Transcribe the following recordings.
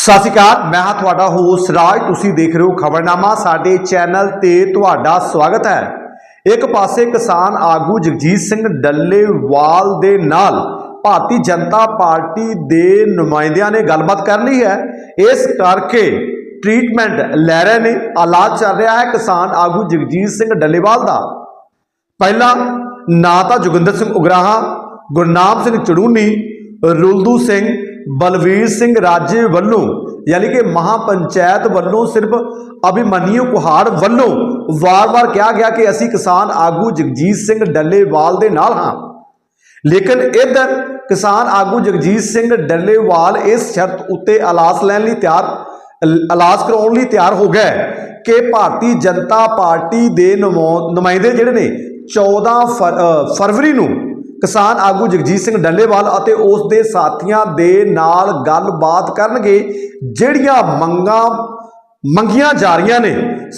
ਸਤਿ ਸ਼੍ਰੀ ਅਕਾਲ, ਮੈਂ ਹਾਂ ਤੁਹਾਡਾ ਹੋਸਟ ਰਾਜ, ਤੁਸੀਂ ਦੇਖ ਰਹੇ ਹੋ ਖਬਰਨਾਮਾ, ਸਾਡੇ ਚੈਨਲ ਤੇ ਤੁਹਾਡਾ ਸਵਾਗਤ ਹੈ। ਇੱਕ ਪਾਸੇ ਕਿਸਾਨ ਆਗੂ ਜਗਜੀਤ ਸਿੰਘ ਡੱਲੇਵਾਲ ਦੇ ਨਾਲ ਭਾਰਤੀ ਜਨਤਾ ਪਾਰਟੀ ਦੇ ਨੁਮਾਇੰਦਿਆਂ ਨੇ ਗੱਲਬਾਤ ਕਰ ਲਈ ਹੈ। ਇਸ ਕਰਕੇ ਟ੍ਰੀਟਮੈਂਟ ਲੈ ਰਹੇ ਨੇ, ਇਲਾਜ ਚੱਲ ਰਿਹਾ ਹੈ ਕਿਸਾਨ ਆਗੂ ਜਗਜੀਤ ਸਿੰਘ ਡੱਲੇਵਾਲ ਦਾ। ਪਹਿਲਾ ਨਾ ਤਾਂ ਜੋਗਿੰਦਰ ਸਿੰਘ ਉਗਰਾਹਾ, ਗੁਰਨਾਮ ਸਿੰਘ ਚੜੂਨੀ, ਰੁਲਦੂ ਸਿੰਘ ਬਲਵੀਰ ਸਿੰਘ ਰਾਜੇ ਵੱਲੋਂ, ਯਾਨੀ ਕਿ ਮਹਾਪੰਚਾਇਤ ਵੱਲੋਂ ਸਿਰਫ ਅਭਿਮਨਿਊ ਕੁਹਾੜ ਵੱਲੋਂ ਵਾਰ-ਵਾਰ ਕਿਹਾ ਗਿਆ ਕਿ ਅਸੀਂ ਕਿਸਾਨ ਆਗੂ ਜਗਜੀਤ ਸਿੰਘ ਡੱਲੇਵਾਲ ਦੇ ਨਾਲ ਹਾਂ। ਲੇਕਿਨ ਇੱਧਰ ਕਿਸਾਨ ਆਗੂ ਜਗਜੀਤ ਸਿੰਘ ਡੱਲੇਵਾਲ ਇਸ ਸ਼ਰਤ ਉੱਤੇ ਅਲਾਸ ਲੈਣ ਲਈ ਤਿਆਰ, ਅਲਾਸ ਇਲਾਜ ਕਰਾਉਣ ਲਈ ਤਿਆਰ ਹੋ ਗਏ ਕਿ ਭਾਰਤੀ ਜਨਤਾ ਪਾਰਟੀ ਦੇ ਨੁਮੋ- ਨੁਮਾਇੰਦੇ ਜਿਹੜੇ ਨੇ 14 ਫਰ- ਫਰਵਰੀ ਨੂੰ ਕਿਸਾਨ ਆਗੂ ਜਗਜੀਤ ਸਿੰਘ ਡੱਲੇਵਾਲ ਅਤੇ ਉਸ ਦੇ ਸਾਥੀਆਂ ਦੇ ਨਾਲ ਗੱਲਬਾਤ ਕਰਨਗੇ, ਜਿਹੜੀਆਂ ਮੰਗਾਂ, ਮੰਗੀਆਂ ਜਾ ਰਹੀਆਂ ਨੇ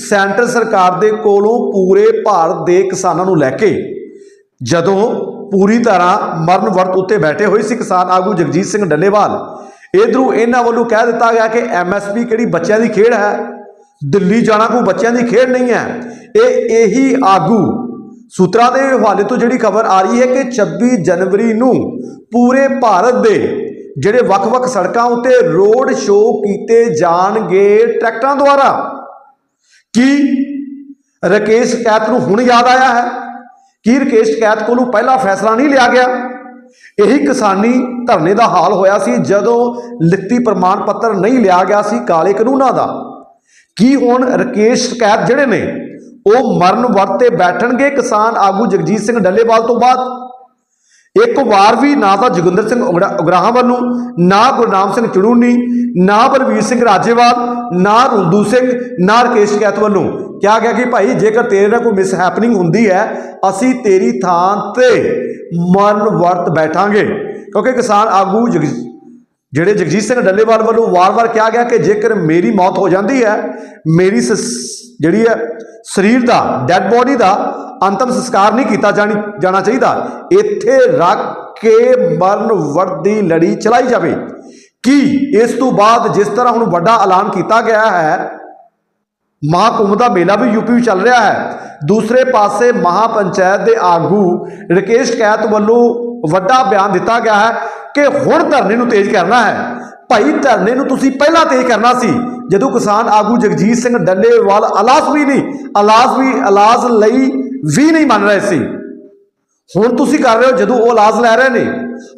ਸੈਂਟਰ ਸਰਕਾਰ ਦੇ ਕੋਲੋਂ ਪੂਰੇ ਭਾਰਤ ਦੇ ਕਿਸਾਨਾਂ ਨੂੰ ਲੈ ਕੇ। ਜਦੋਂ ਪੂਰੀ ਤਰ੍ਹਾਂ ਮਰਨ ਵਰਤ ਉੱਤੇ ਬੈਠੇ ਹੋਏ ਸੀ ਕਿਸਾਨ ਆਗੂ ਜਗਜੀਤ ਸਿੰਘ ਡੱਲੇਵਾਲ ਇਧਰੋਂ ਇਹਨਾਂ ਵੱਲੋਂ ਕਹਿ ਦਿੱਤਾ ਗਿਆ ਕਿ ਐਮਐਸਪੀ ਕਿਹੜੀ ਬੱਚਿਆਂ ਦੀ ਖੇਡ ਹੈ? ਦਿੱਲੀ ਜਾਣਾ ਕੋਈ ਬੱਚਿਆਂ ਦੀ ਖੇਡ ਨਹੀਂ ਹੈ। ਇਹ ਇਹੀ ਆਗੂ ਸੂਤਰਾਂ ਦੇ ਹਵਾਲੇ ਤੋਂ ਜਿਹੜੀ ਖਬਰ ਆ ਰਹੀ ਹੈ ਕਿ 26 ਜਨਵਰੀ ਨੂੰ ਪੂਰੇ ਭਾਰਤ ਦੇ ਜਿਹੜੇ ਵੱਖ-ਵੱਖ ਸੜਕਾਂ ਉੱਤੇ ਰੋਡ ਸ਼ੋਅ ਕੀਤੇ ਜਾਣਗੇ ਟਰੈਕਟਰਾਂ ਦੁਆਰਾ। ਕੀ ਰਕੇਸ਼ ਕੈਤ ਨੂੰ ਹੁਣ ਯਾਦ ਆਇਆ ਹੈ? ਕੀ ਰਕੇਸ਼ ਕੈਤ ਕੋਲੋਂ ਪਹਿਲਾ ਫੈਸਲਾ ਨਹੀਂ ਲਿਆ ਗਿਆ? ਇਹੀ ਕਿਸਾਨੀ ਧਰਨੇ ਦਾ ਹਾਲ ਹੋਇਆ ਸੀ ਜਦੋਂ ਲਿਖਤੀ ਪ੍ਰਮਾਣ ਪੱਤਰ ਨਹੀਂ ਲਿਆ ਗਿਆ ਸੀ ਕਾਲੇ ਕਾਨੂੰਨਾਂ ਦਾ। ਕੀ ਹੁਣ ਰਕੇਸ਼ ਕੈਤ ਜਿਹੜੇ ਨੇ ਉਹ ਮਰਨ ਵਰਤ ਤੇ ਬੈਠਣਗੇ ਕਿਸਾਨ ਆਗੂ ਜਗਜੀਤ ਸਿੰਘ ਡੱਲੇਵਾਲ ਤੋਂ ਬਾਅਦ। ਇੱਕ ਵਾਰ ਵੀ ਨਾ ਤਾਂ ਜੋਗਿੰਦਰ ਸਿੰਘ ਉਗਰਾ- ਉਗਰਾਹਾਂ ਵੱਲੋਂ ਨਾ ਗੁਰਨਾਮ ਸਿੰਘ ਚੜੂਨੀ, ਨਾ ਬਲਵੀਰ ਸਿੰਘ ਰਾਜੇਵਾਲ, ਨਾ ਰੁੰਦੂ ਸਿੰਘ, ਨਾ ਰਕੇਸ਼ ਕੈਤ ਵੱਲੋਂ ਕਿਹਾ ਗਿਆ ਕਿ ਭਾਈ, ਜੇਕਰ ਤੇਰੇ ਨਾਲ ਕੋਈ ਮਿਸ ਹੈਪਨਿੰਗ ਹੁੰਦੀ ਹੈ, ਅਸੀਂ ਤੇਰੀ ਥਾਂ ਤੇ ਮਰਨ ਵਰਤ ਬੈਠਾਂਗੇ। ਕਿਉਂਕਿ ਕਿਸਾਨ ਆਗੂ ਜਗ ਜਿਹੜੇ ਜਗਜੀਤ ਸਿੰਘ ਡੱਲੇਵਾਲ ਵੱਲੋਂ ਵਾਰ-ਵਾਰ ਕਿਹਾ ਗਿਆ ਕਿ ਜੇਕਰ ਮੇਰੀ ਮੌਤ ਹੋ ਜਾਂਦੀ ਹੈ, ਮੇਰੀ ਸਸ- ਜਿਹੜੀ ਹੈ, ਸਰੀਰ ਦਾ ਡੈੱਡ ਬੋਡੀ ਦਾ ਅੰਤਮ ਸੰਸਕਾਰ ਨਹੀਂ ਕੀਤਾ ਜਾਣੀ, ਜਾਣਾ ਚਾਹੀਦਾ। ਇੱਥੇ ਰੱਖ ਕੇ ਮਰਨ ਵਰਤ ਲੜੀ ਚਲਾਈ ਜਾਵੇ। ਕੀ ਇਸ ਤੋਂ ਬਾਅਦ ਜਿਸ ਤਰ੍ਹਾਂ ਹੁਣ ਵੱਡਾ ਐਲਾਨ ਕੀਤਾ ਗਿਆ ਹੈ, ਮਹਾਕੁੰਭ ਦਾ ਮੇਲਾ ਵੀ ਯੂਪੀ ਵਿੱਚ ਚੱਲ ਰਿਹਾ ਹੈ। ਦੂਸਰੇ ਪਾਸੇ ਮਹਾਪੰਚਾਇਤ ਦੇ ਆਗੂ ਰਕੇਸ਼ ਕੈਤ ਵੱਲੋਂ ਵੱਡਾ ਬਿਆਨ ਦਿੱਤਾ ਗਿਆ ਹੈ ਕਿ ਹੁਣ ਧਰਨੇ ਨੂੰ ਤੇਜ਼ ਕਰਨਾ ਹੈ। ਭਾਈ, ਧਰਨੇ ਨੂੰ ਤੁਸੀਂ ਪਹਿਲਾਂ ਤੇਜ਼ ਕਰਨਾ ਸੀ। ਜਦੋਂ ਕਿਸਾਨ ਆਗੂ ਜਗਜੀਤ ਸਿੰਘ ਡੱਲੇਵਾਲ ਅਲਾਸ ਵੀ ਨਹੀਂ ਅਲਾਸ ਵੀ ਅਲਾਸ ਲਈ ਵੀ ਨਹੀਂ ਮੰਨ ਰਹੇ ਸੀ। ਹੁਣ ਤੁਸੀਂ ਕਰ ਰਹੇ ਹੋ, ਜਦੋਂ ਉਹ ਇਲਾਜ ਲੈ ਰਹੇ ਨੇ,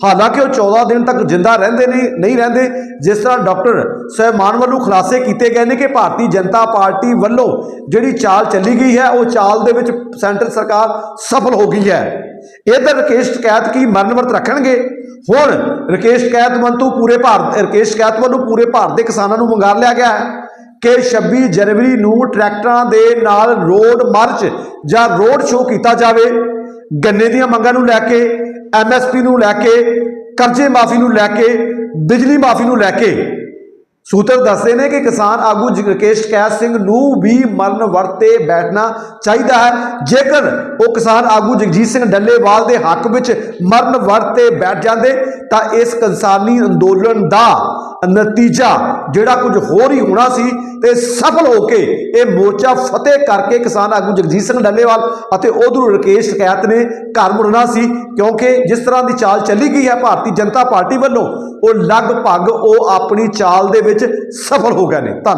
ਹਾਲਾਂਕਿ ਉਹ 14 ਦਿਨ ਤੱਕ ਜਿੰਦਾ ਰਹਿੰਦੇ ਨੇ, ਨਹੀਂ ਰਹਿੰਦੇ, ਜਿਸ ਤਰ੍ਹਾਂ ਡਾਕਟਰ ਸਹਿਮਾਨ ਵੱਲੋਂ ਖੁਲਾਸੇ ਕੀਤੇ ਗਏ ਨੇ ਕਿ ਭਾਰਤੀ ਜਨਤਾ ਪਾਰਟੀ ਵੱਲੋਂ ਜਿਹੜੀ ਚਾਲ ਚੱਲੀ ਗਈ ਹੈ, ਉਹ ਚਾਲ ਦੇ ਵਿੱਚ ਸੈਂਟਰ ਸਰਕਾਰ ਸਫਲ ਹੋ ਗਈ ਹੈ। ਇਧਰ ਰਕੇਸ਼ ਸ਼ਿਕਾਇਤ ਕੀ ਮਰਨ ਵਰਤ ਰੱਖਣਗੇ? ਹੁਣ ਰਕੇਸ਼ ਸ਼ਿਕਾਇਤ ਮੰਤੂ ਪੂਰੇ ਭਾਰਤ, ਰਕੇਸ਼ ਸ਼ਿਕਾਇਤ ਵੱਲੋਂ ਪੂਰੇ ਭਾਰਤ ਦੇ ਕਿਸਾਨਾਂ ਨੂੰ ਮੰਗਾਰ ਲਿਆ ਗਿਆ ਹੈ ਕਿ 26 ਜਨਵਰੀ ਨੂੰ ਟਰੈਕਟਰਾਂ ਦੇ ਨਾਲ ਰੋਡ ਮਾਰਚ ਜਾਂ ਰੋਡ ਸ਼ੋਅ ਕੀਤਾ ਜਾਵੇ। ਗੰਨੇ ਦੀਆਂ ਮੰਗਾਂ ਨੂੰ ਲੈ ਕੇ ਐਮਐਸਪੀ ਨੂੰ ਲੈ ਕੇ, ਕਰਜ਼ੇ ਮਾਫੀ ਨੂੰ ਲੈ ਕੇ, ਬਿਜਲੀ ਮਾਫੀ ਨੂੰ ਲੈ ਕੇ ਸੂਤਰ ਦੱਸਦੇ ਨੇ ਕਿ ਕਿਸਾਨ ਆਗੂ ਜਗਕੇਸ਼ ਕੈਤ ਸਿੰਘ ਨੂੰ ਵੀ ਮਰਨ ਵਰਤੇ ਬੈਠਣਾ ਚਾਹੀਦਾ ਹੈ। ਜੇਕਰ ਉਹ ਕਿਸਾਨ ਆਗੂ ਜਗਜੀਤ ਸਿੰਘ ਡੱਲੇਵਾਲ ਦੇ ਹੱਕ ਵਿੱਚ ਮਰਨ ਵਰਤ ਤੇ ਬੈਠ ਜਾਂਦੇ, ਤਾਂ ਇਸ ਕਿਸਾਨੀ ਅੰਦੋਲਨ ਦਾ ਨਤੀਜਾ ਜਿਹੜਾ ਕੁਝ ਹੋਰ ਹੀ ਹੋਣਾ ਸੀ ਤੇ ਸਫਲ ਹੋ ਕੇ ਇਹ ਮੋਰਚਾ ਫਤਿਹ ਕਰਕੇ ਕਿਸਾਨ ਆਗੂ ਜਗਜੀਤ ਸਿੰਘ ਡੱਲੇਵਾਲ ਅਤੇ ਉਧਰੋਂ ਰਕੇਸ਼ ਸ਼ਿਕਾਇਤ ਨੇ ਘਰ ਮੁੜਨਾ ਸੀ, ਕਿਉਂਕਿ ਜਿਸ ਤਰ੍ਹਾਂ ਦੀ ਚਾਲ ਚੱਲੀ ਗਈ ਹੈ, ਭਾਰਤੀ ਜਨਤਾ ਪਾਰਟੀ ਵੱਲੋਂ ਉਹ ਲਗਭਗ ਉਹ ਆਪਣੀ ਚਾਲ ਦੇ ਵਿੱਚ ਵਿੱਚ ਸਫਲ ਹੋ ਗਏ ਨੇ। ਧੰਨਵਾਦ।